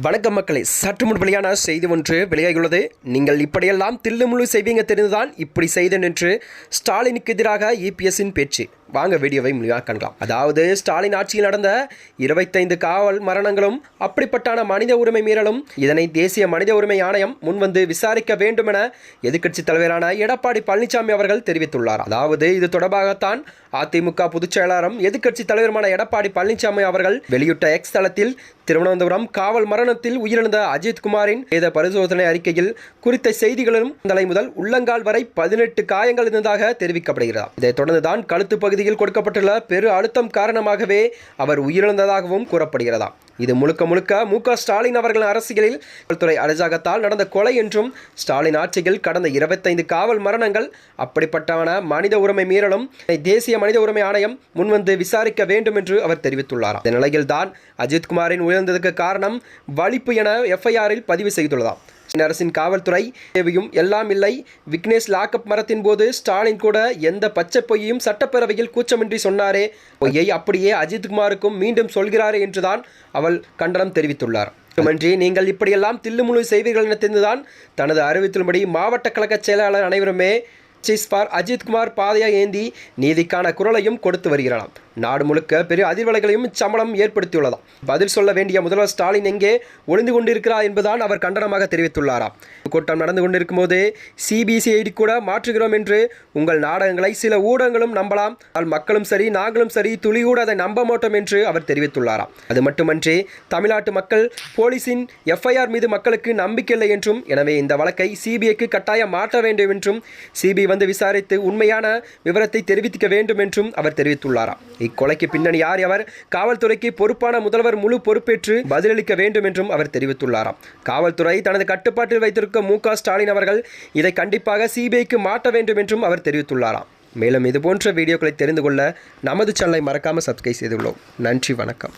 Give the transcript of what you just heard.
வணக்கம் மக்களே. சற்று முன் வெளியான செய்தி ஒன்று வெளியாகியுள்ளது. நீங்கள் இப்படியெல்லாம் தில்லுமுழு செய்வீங்க தெரிந்துதான் இப்படி செய்தேன் என்று ஸ்டாலினுக்கு எதிராக இபிஎஸ்ஸின் பேச்சு. வாங்க வீடியோவை முழுமையாக காணலாம் அதாவது ஸ்டாலின் ஆட்சியில் நடந்த இருபத்தைந்து காவல் மரணங்களும் அப்படிப்பட்டான மனித உரிமை மீறலும் இதனை தேசிய மனித உரிமை ஆணையம் முன்வந்து விசாரிக்க வேண்டும் என எதிர்க்கட்சித் தலைவரான எடப்பாடி பழனிசாமி அவர்கள் தெரிவித்துள்ளார். அதாவது இது தொடர்பாகத்தான் அதிமுக பொதுச் செயலாளரும் எதிர்க்கட்சித் தலைவருமான எடப்பாடி பழனிசாமி அவர்கள் வெளியிட்ட எக்ஸ் தளத்தில் திருவனந்தபுரம் காவல் மரணத்தில் உயிரிழந்த அஜித் குமாரின் வேத பரிசோதனை அறிக்கையில் குறித்த செய்திகளும் தலை முதல் உள்ளங்கால் வரை பதினெட்டு காயங்கள் இருந்ததாக தெரிவிக்கப்படுகிறது. இதைத் தொடர்ந்துதான் கழுத்து பகுதியில் கொடுக்கப்பட்டுள்ள பெரு அழுத்தம் காரணமாகவே அவர் உயிரிழந்ததாகவும் கூறப்படுகிறதா இது முழுக்க முழுக்க மு. க. ஸ்டாலின் அவர்களின் அரசியலில் காவல்துறை அராஜகத்தால் நடந்த கொலை என்றும் ஸ்டாலின் ஆட்சியில் கடந்த இருபத்தைந்து காவல் மரணங்கள் அப்படிப்பட்டவன மனித உரிமை மீறலும் தேசிய மனித உரிமை ஆணையம் முன்வந்து விசாரிக்க வேண்டும் என்று அவர் தெரிவித்துள்ளார் இந்த நிலையில்தான் அஜித்குமாரின் உயர்ந்ததுக்கு காரணம் வலிப்பு என எஃப்ஐஆரில் பதிவு செய்துள்ளதாம். அரசின் காவல்துறை தேவையும் எல்லாம் இல்லை. விக்னேஷ் லாக்அப் மரத்தின் போது ஸ்டாலின் கூட எந்த பச்சை பொய்யையும் சட்டப்பேரவையில் கூச்சமின்றி சொன்னாரே. பொய்யை அப்படியே அஜித்குமாருக்கும் மீண்டும் சொல்கிறாரே என்றுதான் அவள் கண்டனம் தெரிவித்துள்ளார். மட்டுமன்றி நீங்கள் இப்படியெல்லாம் தில்லுமுழு செய்வீர்கள் என தெரிந்துதான் தனது அறிவித்தின்படி மாவட்ட கழக செயலாளர் அனைவருமே ஜஸ்டிஸ் ஃபார் அஜித்குமார் பாதையா ஏந்தி நீதிக்கான குரலையும் கொடுத்து வருகிறாராம் நாடு முழுக்க பெரிய அதிர்வலைகளையும் சம்பளம் ஏற்படுத்தியுள்ளதாம். பதில் சொல்ல வேண்டிய முதல்வர் ஸ்டாலின் எங்கே ஒளிந்து கொண்டிருக்கிறார் என்பதுதான் அவர் கண்டனமாக தெரிவித்துள்ளாராம். கூட்டம் நடந்து கொண்டிருக்கும் போது சிபிசிஐடி கூட மாற்றுகிறோம் என்று உங்கள் நாடகங்களை சில ஊடகங்களும் நம்பலாம். ஆனால் மக்களும் சரி நாங்களும் சரி துளி கூட அதை நம்ப மாட்டோம் என்று அவர் தெரிவித்துள்ளாராம். அது மட்டுமன்றி தமிழ்நாட்டு மக்கள் போலீசின் எஃப்ஐஆர் மீது மக்களுக்கு நம்பிக்கையில்லை என்றும் எனவே இந்த வழக்கை சிபிஐக்கு கட்டாயம் மாற்ற வேண்டும் என்றும் சிபிஐ வந்து விசாரித்து உண்மையான விவரத்தை தெரிவிக்க வேண்டும் என்றும் அவர் தெரிவித்துள்ளாராம். இக்கொலைக்கு பின்னணி யார் அவர் காவல்துறைக்கு பொறுப்பான முதல்வர் முழு பொறுப்பேற்று பதிலளிக்க வேண்டும் என்றும் அவர் தெரிவித்துள்ளாராம். காவல்துறை தனது கட்டுப்பாட்டில் வைத்திருக்கும் மு க ஸ்டாலின் அவர்கள் இதை கண்டிப்பாக சிபிஐக்கு மாற்ற வேண்டும் என்றும் அவர் தெரிவித்துள்ளாராம். மேலும் இதுபோன்ற வீடியோக்களை தெரிந்து கொள்ள நமது சேனலை மறக்காமல் சப்ஸ்கிரைப் செய்துள்ளோம். நன்றி வணக்கம்.